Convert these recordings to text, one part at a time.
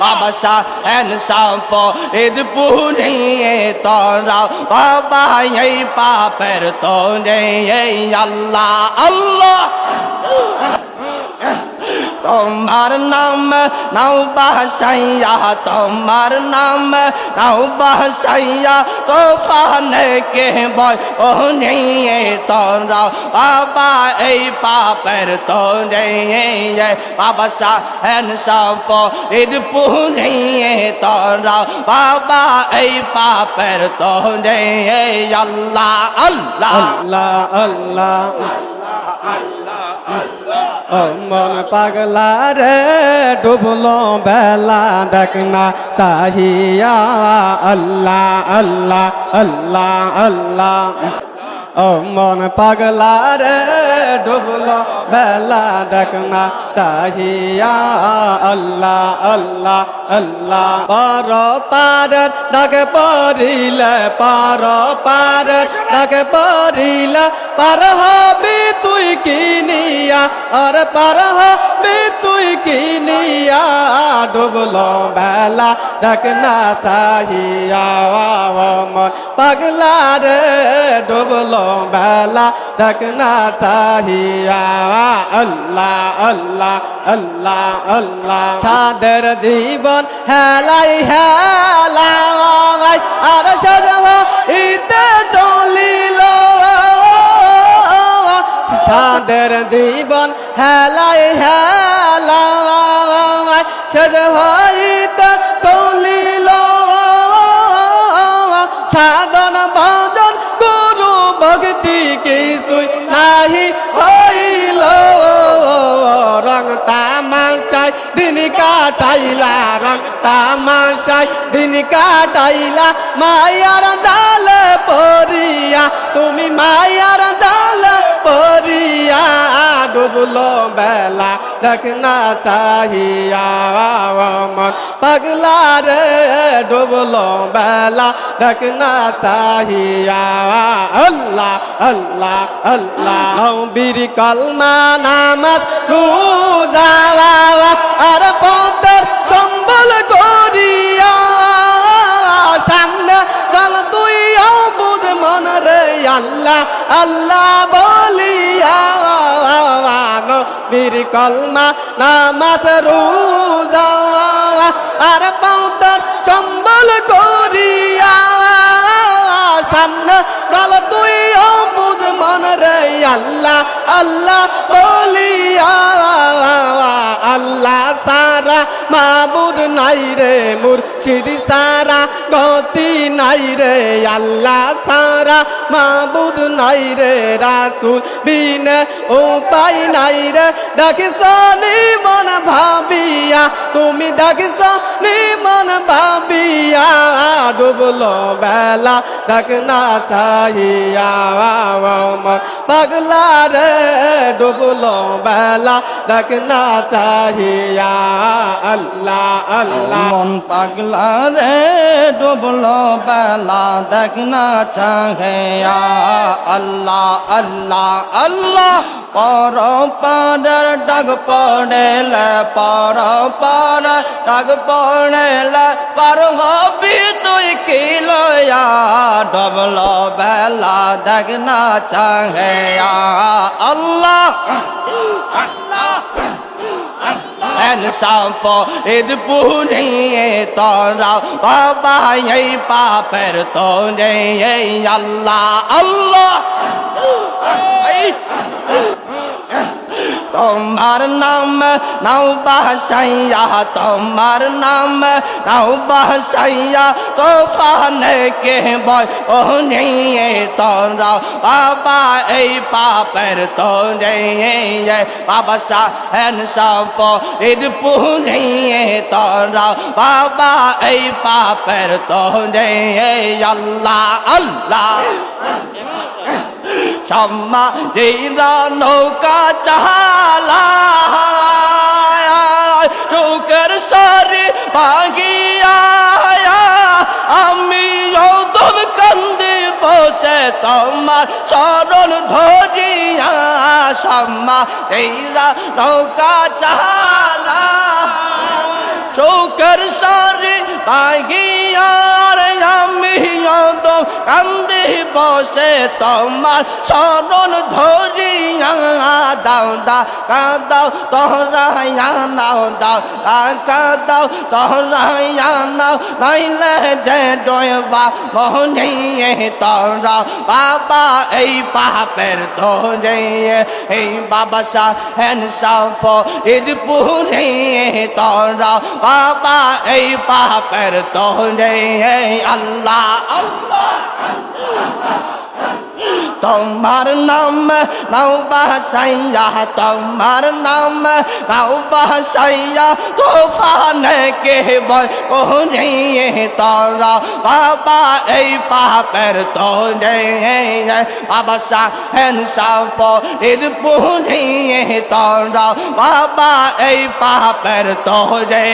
বাবা শাহেন সাপ ঈদ পুনিয়ে তোরা বাবা এই পাপের তো নেই আল্লাহ আল্লাহ। তোমার নাম নাও বাসাইয়া তোমার নাম নাও বাসাইয়া তো ফানে কে বয় ও নিয়ে তোরা বাবা এই পাপের তোরে বাবা শাহেন সাপ ঈদ পুনিয়ে তোরা বাবা এই পাপের তোরে আল্লাহ আল্লাহ আল্লাহ আল্লাহ ও মন পাগলা রে ডুবলো বেলা দেখনা সাহিয়া আল্লাহ আল্লাহ আল্লাহ আল্লাহ। ও মন পাগলা রে ডুবলো বেলা দেখনা চাহিয়া আল্লাহ আল্লাহ আল্লাহ পর পারের ডাকে পড়িলে পর পারের ডাকে পড়িলে পার হবি তুই কিনিয়া আর পার হবি তুই কিনিয়া ডুবলো বেলা দেখনা সাহিয়া মন পাগলা রে, ডুবলো বেলা দেখনা চাহিয়া আল্লাহ আল্লাহ আল্লাহ আল্লাহ। সাদের জীবন হেলাই হেলাই, আর সাজব ইতে চলিল। সাদের জীবন হেলাই হেলাই হইতে চলিল সাধন ভজন গুরু ভক্তি কিছুই নাহি হইল। রং তামাশাই দিন কাটাইলা, রং তামাশাই দিন কাটাইলা। মায়ার জাল পরিয়া তুমি মায়ার জাল পরিয়া ডুবলো বেলা, দেখনা চাহিয়া মন পাগলা রে ডুবলো বেলা, দেখনা চাহিয়া আল্লাহ আল্লাহ আল্লাহ। বীর কলমা নামাজ রোজা আর কলমা, নামাজ, রোজা আর পাউদার সম্বল করিয়া সামনে চল তুই বুঝ মন রে আল্লাহ আল্লাহ বলিয়া, আল্লাহ সারা মাবুদ নাই রে মুর্শিদ সারা, গতি নাই রে আল্লাহ সারা, মাবুদ নাই রে রাসুল বিন উপায় নাই রে। দেখিস মন ভাবিয়া, তুমি দেখিস মন ভাবিয়া, ডুবল বেলা দেখ না চাহিয়া পাগলা রে, ডুবল বেলা দেখ না চাহিয়া, আল্লাহ আল্লাহ মন পাগলা রে, ডুবলো বেলা দেখনা চাহে। আল্লাহ আল্লাহ আল্লাহ। পর পাড়ার ডাক পড়েলে, পর পাড়ার ডাক পড়েলে, পার হবি তুই কি লয়া? বেলা দেখনা চাহে। আল্লাহ সাপ ঈদ পুনিয়ে তোরা বাবা এই পাপের তোরে এই আল্লাহ আল্লাহ। তোমার নাম, নাও বাসাইয়া, তোমার নাম, নাও বাসাইয়া তো ফানে কে বয়, ও নিয়ে তোরা, বাবা এই পাপের তোরে, বাবা শাহেন সাপ ঈদ পুনিয়ে তোরা, বাবা এই পাপের তোরে, আল্লাহ আল্লাহ। সম্মা যেরা নৌকা চালা চৌকের সারি ভাগিয়া আমি যৌতম কান্দি বসে তোমার চরণ ধরিয়া সম্মা তেরা নৌকা চালা শোকের সারি বাগিয়ার তো কান্দি বসে তোমার শরণ ধরিয়া দাও দা কাদাও তোরাইয়া নাও, দাও কাদাও তোরাইয়া নাও, নাইলে যে ডোবা মোহনিয়ে তোরা, বাবা এই পাপের তোরে এই বাবা সাহেন সাফ ঈদ পুরে তোরা, বাবা এই পাপের তোরে আল্লাহ তোমার নাম নাও বাসাইয়া তোমার নাম নাও বাসাইয়া তোফান কে বয় ও নিয়ে তোরা? বাবা, এই পাপের তোরে বাবা সাহেন সাফ ঈদ পুনিয়ে তোরা? বাবা, এই পাপের তোরে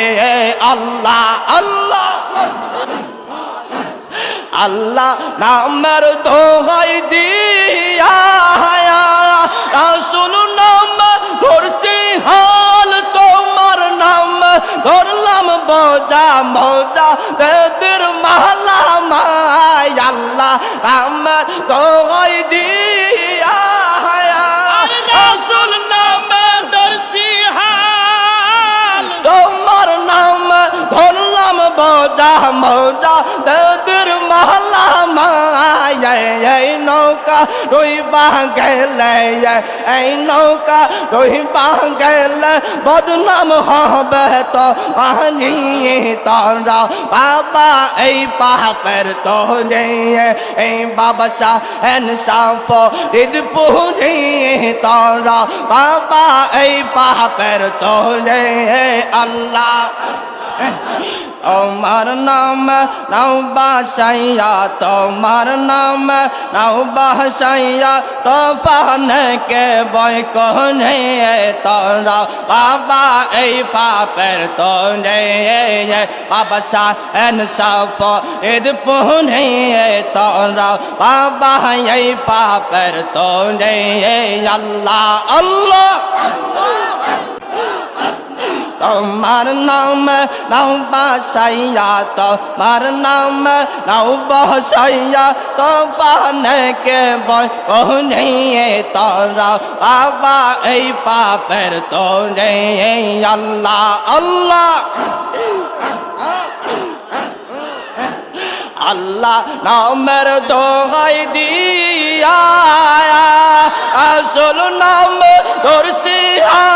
আল্লাহ আল্লাহ। আল্লাহ নামের দোহাই দিয়া রাসুল নাম ধরছি হাল, তোমার নাম ধরলাম বজা মজা। দেদের মালা মায় আল্লাহ নামের দোহাই দিয়া নৌকা রই গেলে এই নৌকা রই গেলে বদনাম হবে তো মানিয়ে তোরা। বাবা, এই পাপের তোরে এই বাবা শাহেন সাফ ঈদ পুরে তোরা। বাবা, এই পাপের তোরে আল্লাহ। তোমার নাম নাও বাসাইয়া, তোমার নাম নাও বাসাইয়া তোফান কে বয় কোনে তোরা। বাবা, এই পাপের তোরে বাবা সাহেন সাফ ঈদ পুনে তোরা। বাবা, এই পাপের তোরে আল্লাহ আল্লাহ। তোমার নাম নাও বাসাইয়া তোমার নাম নাও বসাইয়া তো কে বয় নিয়ে তোরা বাবা, এই পাপের তোরে আল্লাহ আল্লাহ। আল্লাহ নামের দোহাই দিয়া, আসল নাম তোমার নাম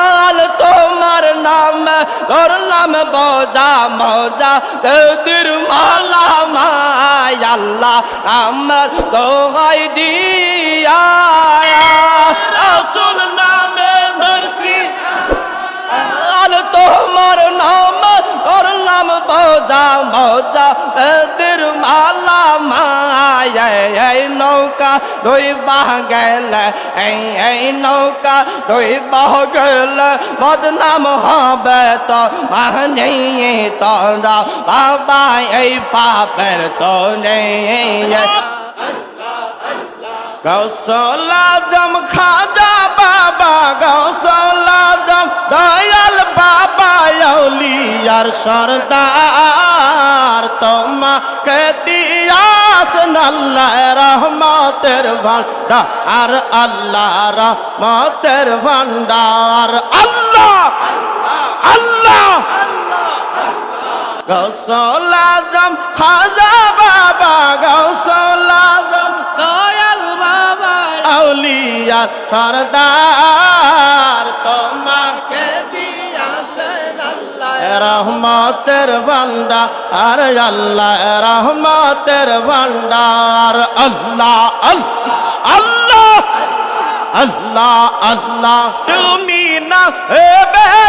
ধরলাম বজা মজা তোদের মালা মায়াল্লা আমার দোহাই দিয়া। আসল নামে আল তোর বোঝা মজা, এদের মালা মায়, এই নৌকা দুই বাহ গেল এই এই নৌকা দুই বাহ গেল বদনাম হবে তো মানিয়ে তোরা বাবা, এই পাপের তো নেই গৌসলা জম খাজা বাবা, গৌসলা জম দয়াল আউলিয়ার সরদার তোমাকে দিয়াস আল্লাহ রহমতের ভান্ডার আল্লাহ রহমতের ভান্ডার আল্লাহ আল্লাহ গৌসলা জম খাজা বাবা গৌসলা জম দয়াল বাবা। আউলিয়া সরদার। রহমতের ভান্ডার আল্লাহ রহমতের ভান্ডার আল্লাহ আল্লাহ আল্লাহ আল্লাহ, তুমি না, হে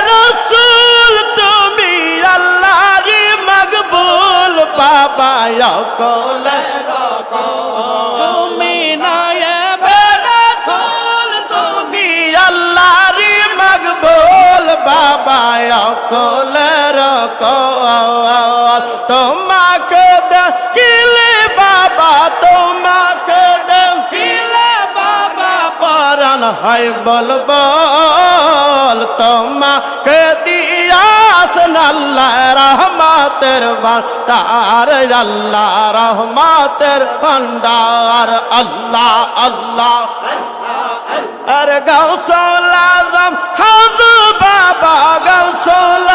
রসুল তুমি আল্লাহর মকবুল, বাবা কল তুমি না, হে রসুল বাবা কল তোমাকে দেখিলে বাবা, তোমাকে দেখিলে বাবা, পরাণ হয় বল বল। তোমাকে দিয়াস আসন আল্লাহ রহমাতের ভান্ডার আল্লাহ রহমাতের ভান্ডার আল্লাহ আল্লাহ। আর গৌসল হাজু বাবা গৌসল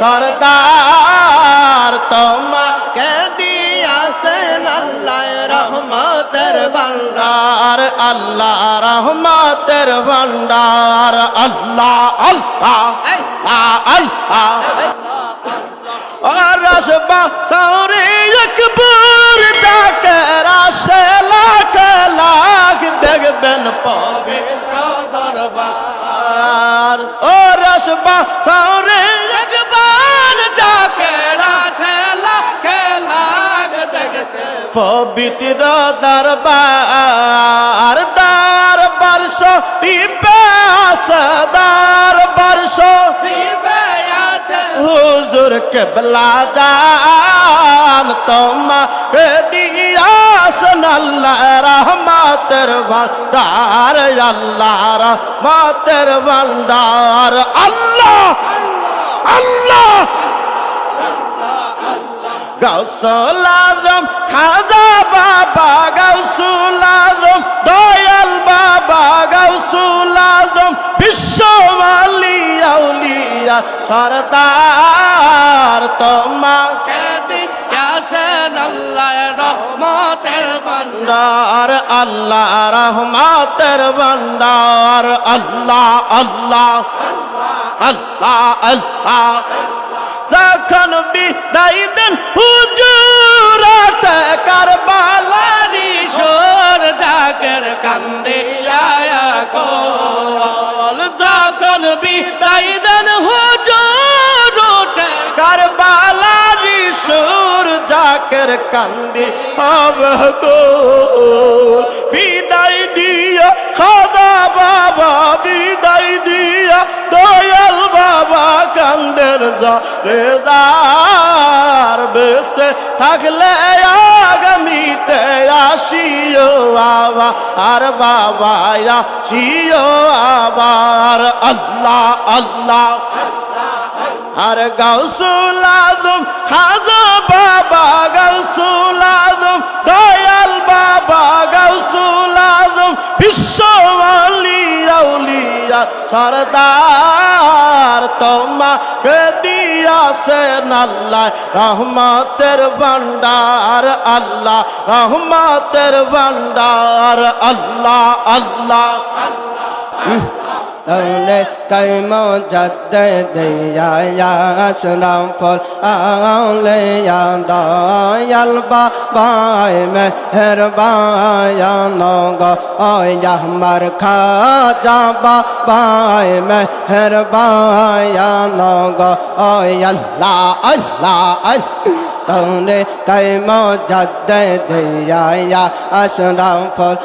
সরদার তোমার কে দিয়াছেন আল্লাহ রহমতের ভান্ডার আল্লাহ রহমতের ভান্ডার আল্লাহ আল্লাহ আল্লাহ আর রসবা সৌরে একবার ডাকে, রাশে লাখ লাখ দেখবেন সৌরে পবিত্র দরবার দার বর্ষ পিপাস দার বর্ষ হুজুর কেবলা জান, তোমাকে দিয়াসন আল্লাহ রহমতের ভান্ডার আল্লাহ রহমতের ভান্ডার আল্লাহ আল্লাহ গৌসল আজম, খাজা বাবা গৌসুল আজম, দয়াল বাবা গৌসুল আজম, বিশ্বমালি আউলিয়া, সরদার তোমাকে দিয়াছেন আল্লাহ রহমতের ভান্ডার আল্লাহ রহমতের ভান্ডার আল্লাহ আল্লাহ আল্লাহ আল্লাহ যখন বিদায় দেন হুজুরাত কারবালারি শোর জাগর কান্দে আয়া কল। যখন বিদায় দেন হুজুরাত কারবালারি শোর জাগর কান্দে হবে দিয়া খাদা বাবা বিদায় দিয়া দয়াল বাবা কান্দের যা রেদার বেসে থাকলে আগামীতে আসিও বাবা, আর বাবা আসিও আবার। আল্লাহ আল্লাহ, আর গাউসুল আজম, খাজা বাবা গাউসুল আজম, দয়াল বাবা গাউসুল আউলিয়া সরদার তোমাকে দিয়াছেন আল্লাহ রহমতের ভান্ডার আল্লাহ রহমতের ভান্ডার আল্লাহ আল্লাহ। তনে কাইম জদ্দ দিয়া আসরাফল আলে দয়াল বাবাই মেহরবায়ান গো আমার খাজা বাবাই মেহরবায়ান গো আল্লাহ আল্লাহ আল্লাহ। তনে কাইম জদ্দ দিয়া আসরাফল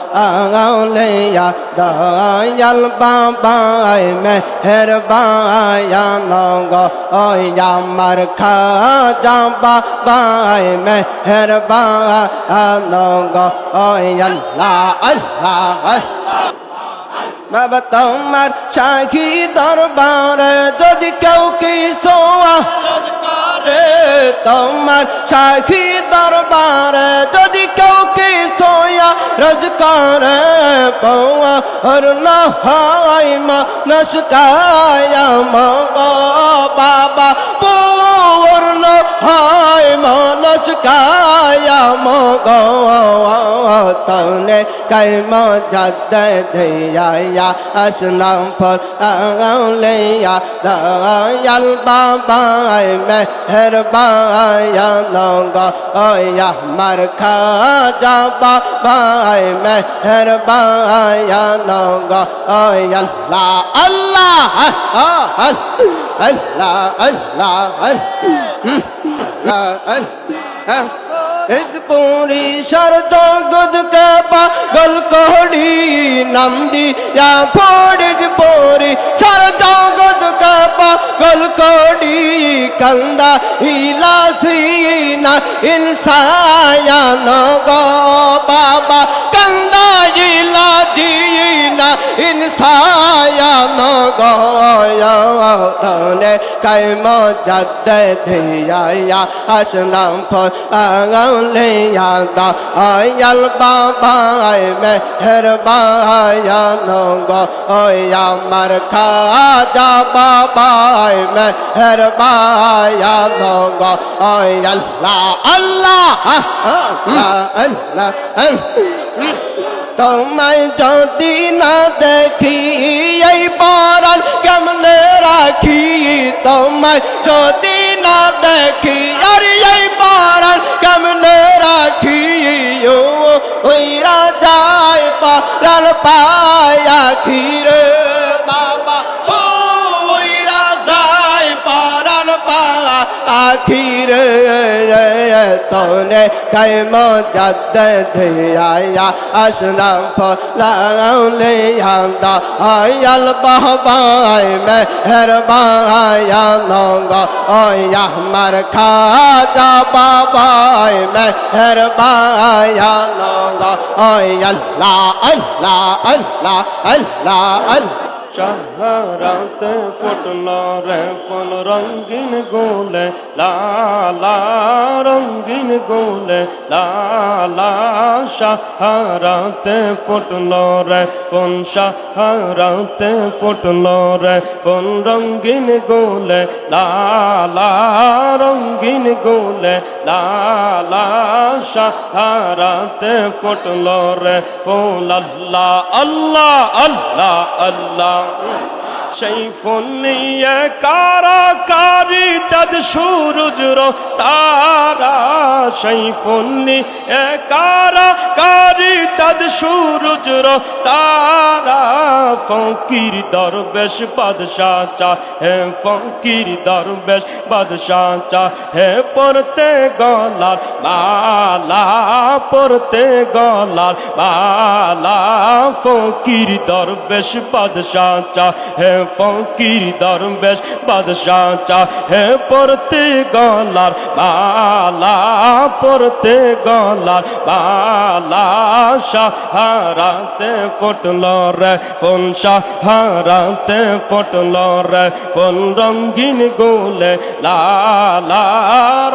আউলিয়া দয়াল বাবাই মেহরবায়ান গো আমার খাজা বাবাই মেহরবায়ান গো আল্লাহ আল্লাহ। বাবা তোমার শাহী দরবারে যদি কেউ কি সোয়া রে তোমার শাহী দরবারে যদি কেউ কি সোয়া রজ করে পৌয়া আর না হাই মা, নসকায়া মা বাবা পুর হাই মা মনস মা মগো তনে কাইম জদ দিয়া আসনাম ফর আউলিয়া দয়াল বাবাই মেহরবায়া নগ ওয়া মার খাজা বাবাই মেহরবায়া নগ ওয়া আল্লাহ আল্লাহ আল্লাহ আল্লাহ इत पूरी शरतो गुद के पागल कोड़ी नंदी या फोड़िज पूरी शरतो गुद के पागल कोड़ी कंदा हीला सीना इंसाया नगो बाबा कंदा हीला जीना इंसाया नगो তনে কাইম যাদে ধিয়া আসনাম ফর আঙলিয়া দা আয়াল বাবাই মেহরবায়া নগ ওই আমার খাজা বাবাই মেহরবায়া নগ ওই আল্লাহ আল্লাহ আল্লাহ আল্লাহ আল্লাহ তোমায় যদি না দেখি, এই পরাণ কেমনে রাখি? তোমায় যদি না দেখি, আর এই পরাণ কেমনে রাখি? ওই রাজায় পারাল পায়া খিরে আখিরে তনে কাইম যাদ ধিয়া আসনাম ফলাউলে হামদা আয়াল বাহবাই মেহরবায়া নঙ্গ ওই আমার খাজা বাবাই মেহরবায়া নঙ্গ ওই আল্লাহ আল্লাহ আল্লাহ আল্লাহ আল্লাহ শহরতে ফুটল রে ফুল রঙ্গিন গোলে, লালা রঙ্গিন গোলে, লালা শহরতে ফুটল রে কোন শহরতে ফুটল রে কোন রঙ্গিন গোলে, লালা রঙ্গিন গোলে, লালা শহরতে ফুটল রে ফুল আল্লাহ আল্লাহ আল্লাহ আল্লাহ। সেই ফোন নিয়ে কারাকারি চাঁদ সূরজ তারা সেই ফোন নিয়ে কারাকারি চাঁদ সূরজ রো, তারা ফকির দরবেশ, বাদশাহ চা, হে ফকির দরবেশ, বাদশাহ চা, হে পড়তে গলার মালা পড়তে গলার মালা ফকির দরবেশ, বাদশাহ চা, হে ফকির দরবেশ, বাদশাহ চা, হে পড়তে গলার মালা পড়তে গলার মালা সাহারাতে ফুটল রে, ফোন সাহারাতে ফুটল রে, ফোন রঙ্গিন গোলে, লালা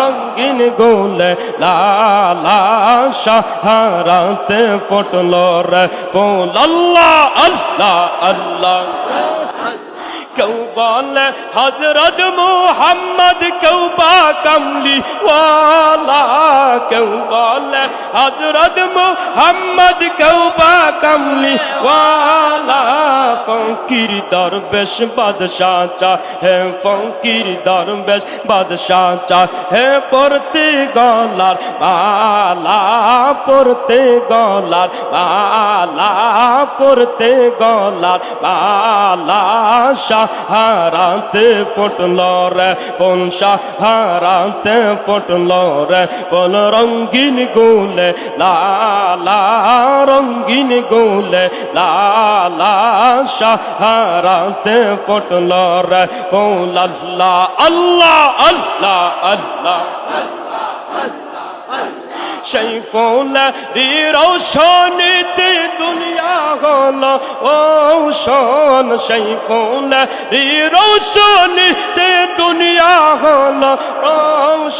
রঙ্গিন গোলে, লালা সাহারাতে ফুটল রে, ফোন আল্লাহ আল্লাহ আল্লাহ। বলে হজরত মুহাম্মদ কেউ বা কমলি ওয়ালা কেউ বলে হজরত মুহাম্মদ কেউ বা কমলি ওয়ালা, ফকির দরবেশ বাদশাহ চা, হে ফকির দরবেশ বাদশাহ চা, হে পড়তে গলার মালা, পড়তে গলার মালা, পড়তে গলার মালা সাহারাতে ফুটল রে ফোন সাহারাতে ফুটল রে ফোন রঙ্গিন গোলে, লালা রঙ্গিন গোলে, লালা সাহারাতে ফুটল রে ফোন আল্লাহ আল্লাহ আল্লাহ আল্লাহ। সেই ফোন রোশনীতে দুনিয়া হলো। শোন সেই ফোন রোশনীতে দুনিয়া হলো। ও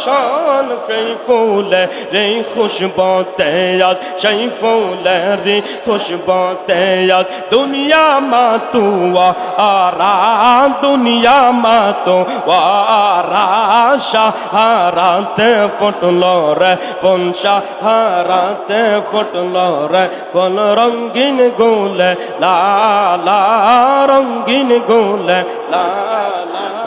শোন সেই ফুল রে খুশবতে আজ সেই ফুল রে খুশবতে আজ। দুনিয়া মা তুয়া আরা, দুনিয়া মা তো আরা, সাহারাতে ফুটল রে ফোন সাহারাতে ফুটল রে ফল রঙ্গিন গোলে লালা রঙ্গিন গোলে লালা